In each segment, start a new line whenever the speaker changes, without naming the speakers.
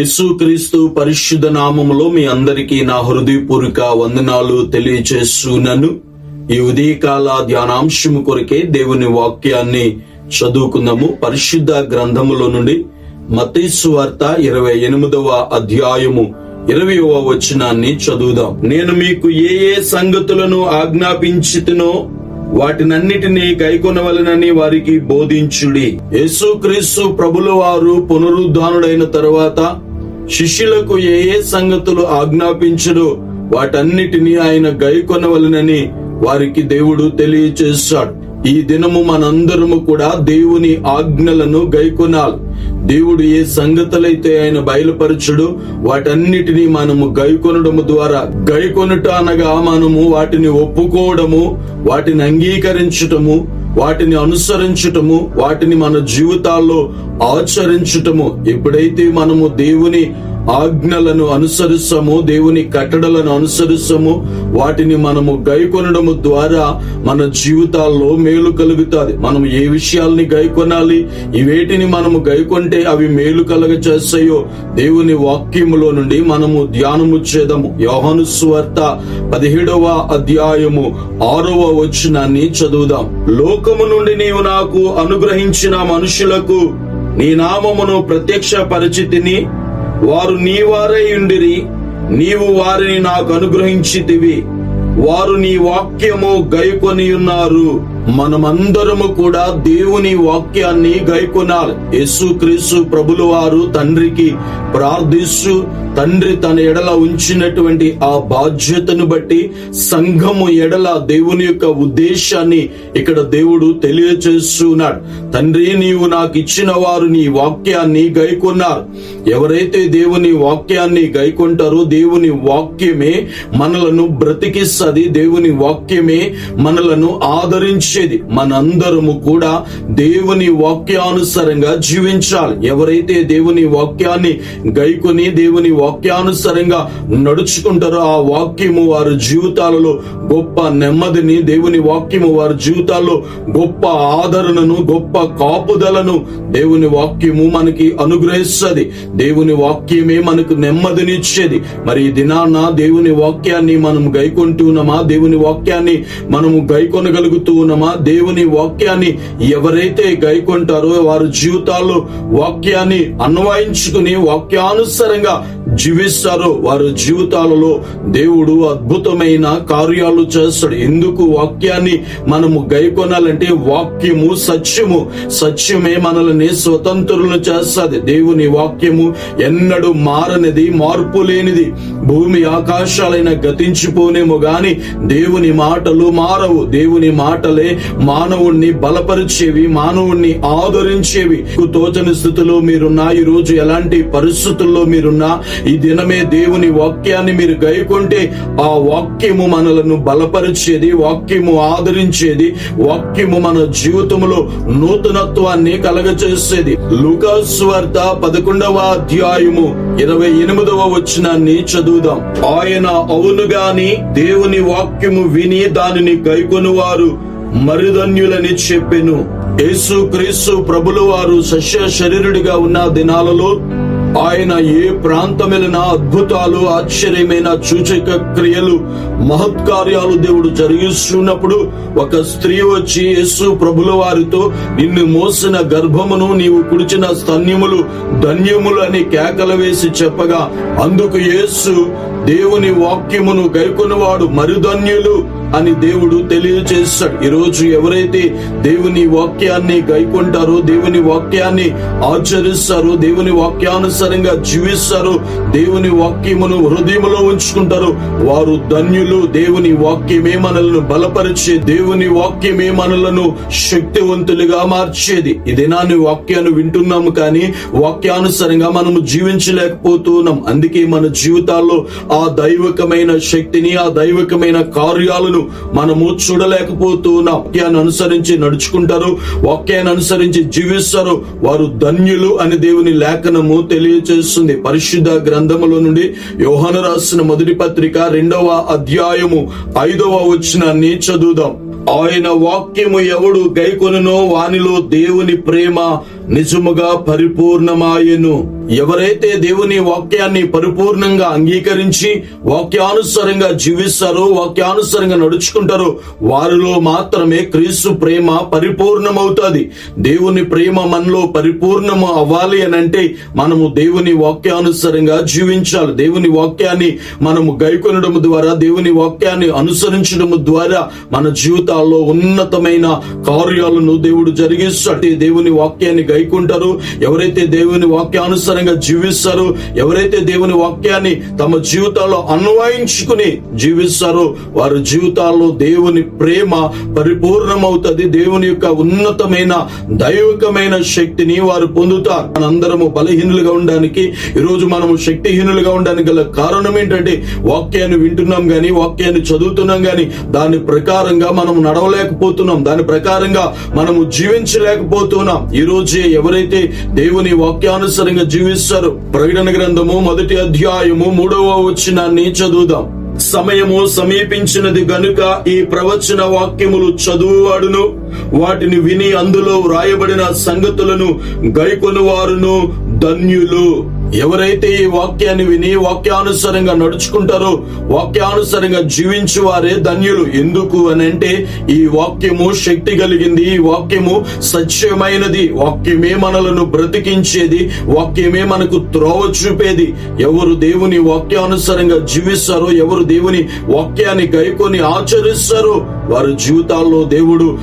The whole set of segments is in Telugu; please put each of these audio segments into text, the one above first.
యేసుక్రీస్తు పరిశుద్ధ నామములో మీ అందరికీ నా హృదయపూర్వక వందనాలు తెలియచేస్తున్నాను ఈ ఉదయకాల ధ్యానాంశము కొరకే దేవుని వాక్యాన్ని చదువుకుందాము. పరిశుద్ధ గ్రంథములో నుండి మతీసు వార్త ఇరవై ఎనిమిదవ అధ్యాయము ఇరవయవ వచనాన్ని చదువుదాం. నేను మీకు ఏ ఏ సంగతులను ఆజ్ఞాపించితునో వాటినన్నిటినీ గైకొనవలనని వారికి బోధించుడి. యేసుక్రీస్తు ప్రభుల వారు పునరుద్ధానుడైన తరువాత శిష్యులకు ఏ ఏ సంగతులు ఆజ్ఞాపించడో వాటన్నిటిని ఆయన గైకొనవలనని వారికి దేవుడు తెలియచేశాడు ఈ దినము మనందరము కూడా దేవుని ఆజ్ఞలను గైకొనాలి. దేవుడు ఏ సంగతులైతే ఆయన బయలుపరచుడు వాటన్నిటినీ మనము గైకొనడము ద్వారా గైకొనుట అనగా మనము వాటిని ఒప్పుకోవడము వాటిని అంగీకరించటము వాటిని అనుసరించటము వాటిని మన జీవితాల్లో ఆచరించటము. ఎప్పుడైతే మనము దేవుని ఆజ్ఞలను అనుసరిస్తాము దేవుని కట్టడలను అనుసరిస్తాము. వాటిని మనము గైకొనడము ద్వారా మన జీవితాల్లో మేలు కలుగుతుంది. మనం ఏ విషయాల్ని గైకొనాలి? వేటిని మనము గైకొంటే అవి మేలు కలగ చేస్తాయో దేవుని వాక్యములో నుండి మనము ధ్యానము చేదము. యోహను స్వార్త పదిహేడవ అధ్యాయము ఆరవ వచనాన్ని చదువుదాం. లోకము నుండి నీవు నాకు అనుగ్రహించిన మనుషులకు నీ నామమును ప్రత్యక్ష పరిచితిని వారు నీ వారై ఉండిరి. నీవు వారిని నాకు అనుగ్రహించితివి. వారు నీ వాక్యము గైకొని ఉన్నారు మనమందరము కూడా దేవుని వాక్యాన్ని గైకొనాలి. యేసు క్రీస్తు ప్రభులు వారు తండ్రికి ప్రార్థిస్తూ తండ్రి తన ఎడల ఉంచినటువంటి ఆ బాధ్యతను బట్టి సంఘము ఎడల దేవుని యొక్క ఉద్దేశాన్ని ఇక్కడ దేవుడు తెలియచేస్తున్నాడు. తండ్రి నీవు నాకు ఇచ్చిన వారు నీ వాక్యాన్ని గైకొన్నారు. ఎవరైతే దేవుని వాక్యాన్ని గైకొంటారో దేవుని వాక్యమే మనలను బ్రతికిస్తుంది. దేవుని వాక్యమే మనలను ఆదరించి ఆదరించేది మనందరము కూడా దేవుని వాక్యానుసారంగా జీవించాలి. ఎవరైతే దేవుని వాక్యాన్ని గైకొని దేవుని వాక్యానుసారంగా నడుచుకుంటారో ఆ వాక్యము వారి జీవితాలలో గొప్ప నెమ్మదిని దేవుని వాక్యము వారి జీవితాల్లో గొప్ప ఆదరణను గొప్ప కాపుదలను దేవుని వాక్యము మనకి అనుగ్రహిస్తుంది. దేవుని వాక్యమే మనకు నెమ్మదినిచ్చేది మరి దినాన దేవుని వాక్యాన్ని మనం గైకొంటున్నామా దేవుని వాక్యాన్ని మనము గైకొనగలుగుతూ ఉన్నామా? దేవుని వాక్యాన్ని ఎవరైతే గైకొంటారో వారి జీవితాల్లో వాక్యాన్ని అన్వయించుకుని వాక్యానుసారంగా జీవిస్తారో. వారి జీవితాలలో దేవుడు అద్భుతమైన కార్యాలు చేస్తాడు. ఎందుకు వాక్యాన్ని మనము గైకొనాలంటే వాక్యము సత్యము. సత్యమే మనల్ని స్వతంత్రులను చేస్తుంది. దేవుని వాక్యము ఎన్నడూ మారనిది మార్పు లేనిది. భూమి ఆకాశాలైన గతించిపోనేమో గాని దేవుని మాటలు మారవు. దేవుని మాటలే మానవుణ్ణి బలపరిచేవి మానవుణ్ణి ఆదరించేవి. తోచని స్థితిలో మీరున్నా ఈ రోజు ఎలాంటి పరిస్థితుల్లో మీరున్నా ఈ దినమే దేవుని వాక్యాన్ని మీరు గైకొంటే ఆ వాక్యము మనలను బలపరిచేది వాక్యము ఆదరించేది వాక్యము మన జీవితంలో నూతనత్వాన్ని కలగచేసేది వార్త పదకొండవ అధ్యాయము ఇరవై ఎనిమిదవ వచనాన్ని చదువుదాం. ఆయన అవును గాని దేవుని వాక్యము విని దానిని గైకొనువారు మరిధన్యులని చెప్పెను. యేసు క్రీస్తు ప్రభుల వారు సస్య శరీరుడిగా ఉన్న దినాలలో ఆయన ఏ ప్రాంతమైన అద్భుతాలు ఆశ్చర్యమైన సూచక క్రియలు మహత్కార్యాలు దేవుడు జరిగిస్తున్నప్పుడు ఒక స్త్రీ వచ్చి యేసు ప్రభుల వారితో నిన్ను మోసిన గర్భమును నీవు కుడిచిన స్తన్యములు ధన్యములు అని కేకలు వేసి చెప్పగా అందుకు యేసు దేవుని వాక్యమును గైకొనవాడు మరుధన్యులు. అని దేవుడు తెలియజేస్తాడు. ఈరోజు ఎవరైతే దేవుని వాక్యాన్ని గైకొంటారో దేవుని వాక్యాన్ని ఆచరిస్తారో దేవుని వాక్యానుసారంగా జీవిస్తారో దేవుని వాక్యమును హృదయంలో ఉంచుకుంటారో వారు ధన్యులు. దేవుని వాక్యమే మనలను బలపరిచే దేవుని వాక్యమే మనలను శక్తివంతులుగా మార్చేది. ఈ దినాన్ని వాక్యాన్ని వింటున్నాము కానీ వాక్యానుసారంగా మనము జీవించలేకపోతున్నాం. అందుకే మన జీవితాల్లో ఆ దైవకమైన శక్తిని ఆ దైవకమైన కార్యాలను మనము చూడలేకపోతూ వాక్యాన్ని అనుసరించి నడుచుకుంటారు. వాక్యాన్ని అనుసరించి జీవిస్తారు. వారు ధన్యులు అని దేవుని లేఖనము తెలియచేస్తుంది. పరిశుద్ధ గ్రంథములో నుండి యోహన రాసిన మొదటి పత్రిక రెండవ అధ్యాయము ఐదవ వచనాన్ని చదువుదాం. ఆయన వాక్యము ఎవడు గైకొనునో వానిలో దేవుని ప్రేమ నిజముగా పరిపూర్ణమాయెను. ఎవరైతే దేవుని వాక్యాన్ని పరిపూర్ణంగా అంగీకరించి వాక్యానుసారంగా జీవిస్తారో వాక్యానుసారంగా నడుచుకుంటారో వారిలో మాత్రమే క్రీస్తు ప్రేమ పరిపూర్ణమవుతుంది. దేవుని ప్రేమ మనలో పరిపూర్ణము అవ్వాలి అని అంటే మనము దేవుని వాక్యానుసారంగా జీవించాలి. దేవుని వాక్యాన్ని మనము గైకొనడం ద్వారా దేవుని వాక్యాన్ని అనుసరించడం ద్వారా మన జీవితాల్లో ఉన్నతమైన కార్యాలను దేవుడు జరిగిస్తాడు. దేవుని వాక్యాన్ని గైకుంటారో ఎవరైతే దేవుని వాక్యానుసారంగా జీవిస్తారో ఎవరైతే దేవుని వాక్యాన్ని తమ జీవితాల్లో అన్వయించుకుని జీవిస్తారో వారి జీవితాల్లో దేవుని ప్రేమ పరిపూర్ణమవుతుంది. దేవుని యొక్క ఉన్నతమైన దైవికమైన శక్తిని వారు పొందుతారు. మనందరము బలహీనులుగా ఉండడానికి ఈరోజు మనము శక్తిహీనులుగా ఉండడానికి గల కారణం ఏంటంటే వాక్యాన్ని వింటున్నాం గాని వాక్యాన్ని చదువుతున్నాం గాని దాని ప్రకారంగా మనం నడవలేకపోతున్నాం. దాని ప్రకారంగా మనము జీవించలేకపోతున్నాం. ఈ రోజే ఎవరైతే దేవుని వాక్యానుసారంగా జీవిస్తారో ప్రకటన గ్రంథము మొదటి అధ్యాయము మూడవ వచనాన్ని చదువుదాం. సమయము సమీపించినది గనుక ఈ ప్రవచన వాక్యములు చదువువాడును. వాటిని విని అందులో వ్రాయబడిన సంగతులను గైకొనువారును ధన్యులు. ఎవరైతే ఈ వాక్యాన్ని విని వాక్యానుసారంగా నడుచుకుంటారో వాక్యానుసారంగా జీవించు వారే ధన్యులు. ఎందుకు అని అంటే ఈ వాక్యము శక్తి కలిగింది ఈ వాక్యము సత్యమైనది. వాక్యమే మనలను బ్రతికించేది వాక్యమే మనకు త్రోవ చూపేది. ఎవరు దేవుని వాక్యానుసారంగా జీవిస్తారో ఎవరు దేవుని వాక్యాన్ని గైకొని ఆచరిస్తారో వారి జీవితాల్లో దేవుడు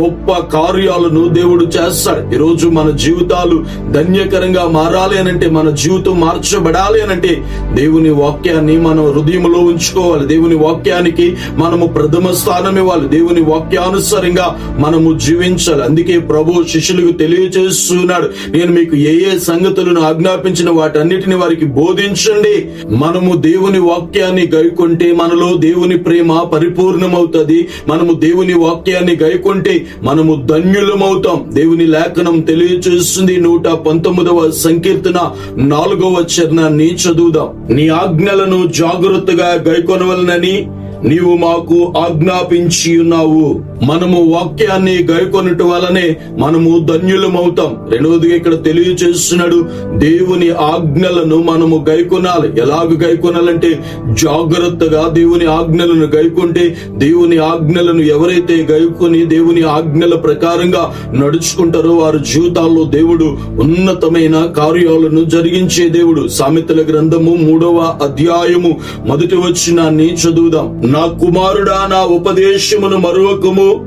గొప్ప కార్యాలను దేవుడు చేస్తాడు. ఈరోజు మన జీవితాలు ధన్యకరంగా మారాలి అనంటే మన జీవితం మార్చబడాలి అనంటే దేవుని వాక్యాన్ని మనం హృదయంలో ఉంచుకోవాలి. దేవుని వాక్యానికి మనము ప్రథమ స్థానం ఇవ్వాలి. దేవుని వాక్యానుసారంగా మనము జీవించాలి. అందుకే ప్రభు శిష్యులకు తెలియజేస్తున్నాడు. నేను మీకు ఏ ఏ సంగతులను ఆజ్ఞాపించిన వాటన్నిటిని వారికి బోధించండి. మనము దేవుని వాక్యాన్ని గైకొంటే మనలో దేవుని ప్రేమ పరిపూర్ణమవుతుంది. మనము దేవుని వాక్యాన్ని గైకొంటే మనము ధన్యులమవుతాం. దేవుని లేఖనం తెలియచేస్తుంది. నూట పంతొమ్మిదవ సంకీర్తన నాలుగవ చరణాన్ని చదువుదాం. నీ ఆజ్ఞలను జాగ్రత్తగా గైకొనవలనని నీవు మాకు ఆజ్ఞాపించి ఉన్నావు. మనము వాక్యాన్ని గైకొనటం వలనే మనము ధన్యులమవుతాం. రెండవదిగా ఇక్కడ తెలియచేస్తున్నాడు దేవుని ఆజ్ఞలను మనము గైకొనాలి. ఎలాగ గైకొనాలంటే జాగ్రత్తగా దేవుని ఆజ్ఞలను గైకొంటే దేవుని ఆజ్ఞలను ఎవరైతే గైకొని దేవుని ఆజ్ఞల ప్రకారంగా నడుచుకుంటారో వారి జీవితాల్లో దేవుడు ఉన్నతమైన కార్యాలను జరిగించే దేవుడు. సామెతల గ్రంథము మూడవ అధ్యాయము మొదటి వచ్చినాన్ని చదువుదాం. నా కుమారుడా నా ఉపదేశమును మరువకము.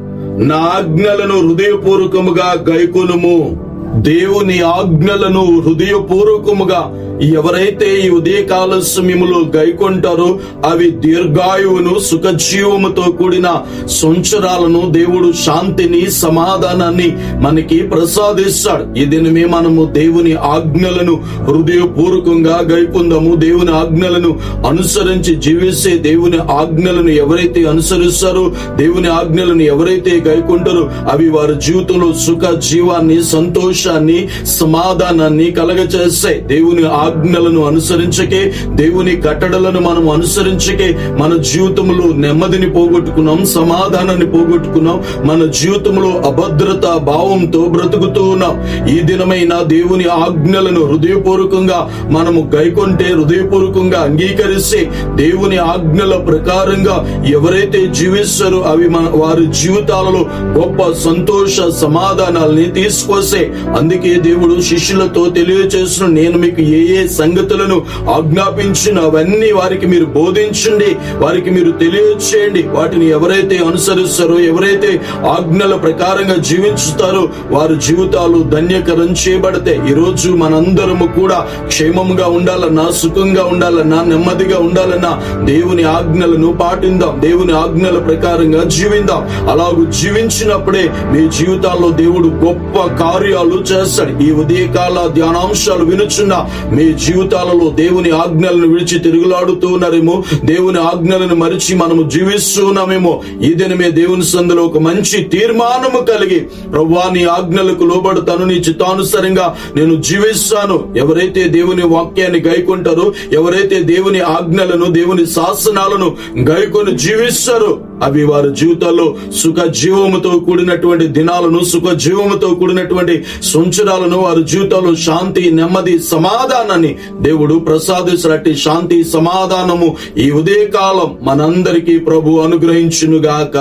నా ఆజ్ఞలను హృదయపూర్వకముగా గైకొనుము. దేవుని ఆజ్ఞలను హృదయపూర్వకముగా ఎవరైతే ఈ ఉదయకాల సమయములో గైకొంటారో అవి దీర్ఘాయువును సుఖజీవముతో కూడిన సంవత్సరాలను దేవుడు శాంతిని సమాధానాన్ని మనకి ప్రసాదిస్తాడు. ఈ దినమే మనము దేవుని ఆజ్ఞలను హృదయపూర్వకంగా గైకొందాము. దేవుని ఆజ్ఞలను అనుసరించి జీవిస్తే దేవుని ఆజ్ఞలను ఎవరైతే అనుసరిస్తారో దేవుని ఆజ్ఞలను ఎవరైతే గైకొంటారో అవి వారి జీవితంలో సుఖ జీవాన్ని సంతోషాన్ని సమాధానాన్ని కలగచేస్తాయి. దేవుని ఆజ్ఞలను అనుసరించకే దేవుని కట్టడలను మనం అనుసరించకే మన జీవితంలో నెమ్మదిని పోగొట్టుకున్నాం సమాధానాన్ని పోగొట్టుకున్నాం మన జీవితంలో అభద్రత భావంతో బ్రతుకుతూ ఉన్నాం. ఈ దినమైన దేవుని ఆజ్ఞలను హృదయపూర్వకంగా మనము గైకొంటే హృదయపూర్వకంగా అంగీకరిస్తే దేవుని ఆజ్ఞల ప్రకారంగా ఎవరైతే జీవిస్తారో అవి మన వారి జీవితాలలో గొప్ప సంతోష సమాధానాల్ని తీసుకొస్తే అందుకే దేవుడు శిష్యులతో తెలియచేసిన నేను మీకు ఏ ఏ సంగతులను ఆజ్ఞాపించినవన్నీ వారికి మీరు బోధించండి వారికి మీరు తెలియచేయండి. వాటిని ఎవరైతే అనుసరిస్తారో ఎవరైతే ఆజ్ఞల ప్రకారంగా జీవించుతారో వారి జీవితాలు ధన్యకరం చేయబడతాయి ఈ రోజు మనందరము కూడా క్షేమంగా ఉండాలన్నా సుఖంగా ఉండాలన్నా నెమ్మదిగా ఉండాలన్నా దేవుని ఆజ్ఞలను పాటిందాం దేవుని ఆజ్ఞల ప్రకారంగా జీవిందాం. అలాగూ జీవించినప్పుడే మీ జీవితాల్లో దేవుడు గొప్ప కార్యాలు చేస్తాడు. ఈ ఉదయకాల ధ్యానాంశాలు వినుచున్న మీ జీవితాలలో దేవుని ఆజ్ఞలను విడిచి తిరుగులాడుతూ ఉన్నారేమో. దేవుని ఆజ్ఞలను మరిచి మనము జీవిస్తున్నామేమో ఈ దినమే దేవుని సందులో ఒక మంచి తీర్మానము కలిగి ప్రవ్వా నీ ఆజ్ఞలకు లోబడతాను. నీ చిత్తానుసారంగా నేను జీవిస్తాను. ఎవరైతే దేవుని వాక్యాన్ని గైకుంటారో ఎవరైతే దేవుని ఆజ్ఞలను దేవుని శాసనాలను గైకొని జీవిస్తారో అవి వారి జీవితాల్లో సుఖ జీవముతో కూడినటువంటి దినాలను సుఖ జీవముతో కూడినటువంటి సంవత్సరాలను వారి జీవితాల్లో శాంతి నెమ్మది సమాధానాన్ని దేవుడు ప్రసాదించినట్టు శాంతి సమాధానము ఈ ఉదయకాలం మనందరికీ ప్రభు అనుగ్రహించునుగాక.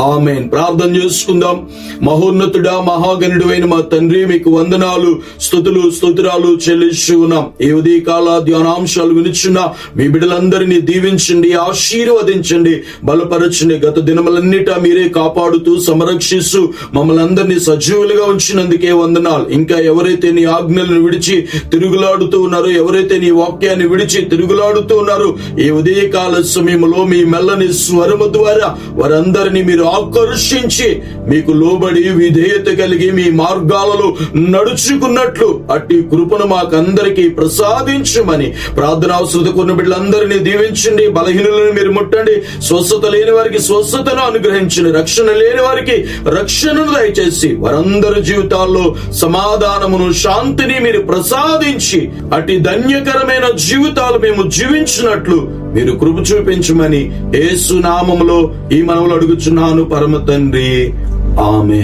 ఆమెన్. ప్రార్థన చేసుకుందాం. మహోన్నతుడా మహాగణుడు అయిన మా తండ్రి మీకు వందనాలు స్థుతులు స్తోత్రాలు చెల్లిస్తూ ఉన్నాం. ఈ ఉదయకాల ధ్యానాంశాలు వినిచున్న మీ బిడ్డలందరినీ దీవించండి ఆశీర్వదించండి బలపరచండి గత దినములన్నిట మీరే కాపాడుతూ సంరక్షిస్తూ మమ్మల్ని అందరినీ సజీవులుగా ఉంచినందుకే వందనాలు. ఇంకా ఎవరైతే నీ ఆజ్ఞలను విడిచి తిరుగులాడుతూ ఉన్నారో ఎవరైతే నీ వాక్యాన్ని విడిచి తిరుగులాడుతూ ఉన్నారో ఈ ఉదయకాల సమయంలో మీ మెల్లని స్వరము ద్వారా వారందరినీ మీరు ఆకర్షించి మీకు లోబడి విధేయత కలిగి మీ మార్గాలలో నడుచుకున్నట్లు అట్టి కృపను మాకందరికీ ప్రసాదించమని ప్రార్థన అవసరం కొన్న బిడ్డలందరినీ దీవించండి బలహీనులను మీరు ముట్టండి స్వస్థత లేని వారికి స్వస్థతను అనుగ్రహించిన రక్షణ లేని వారికి రక్షణను దయచేసి వారందరి జీవితాల్లో సమాధానమును శాంతిని మీరు ప్రసాదించి అటు ధన్యకరమైన జీవితాలు మేము జీవించినట్లు మీరు కృప చూపించమని ఏసునామంలో ఈ మనవులు అడుగుచున్నాను పరమ తండ్రి. ఆమె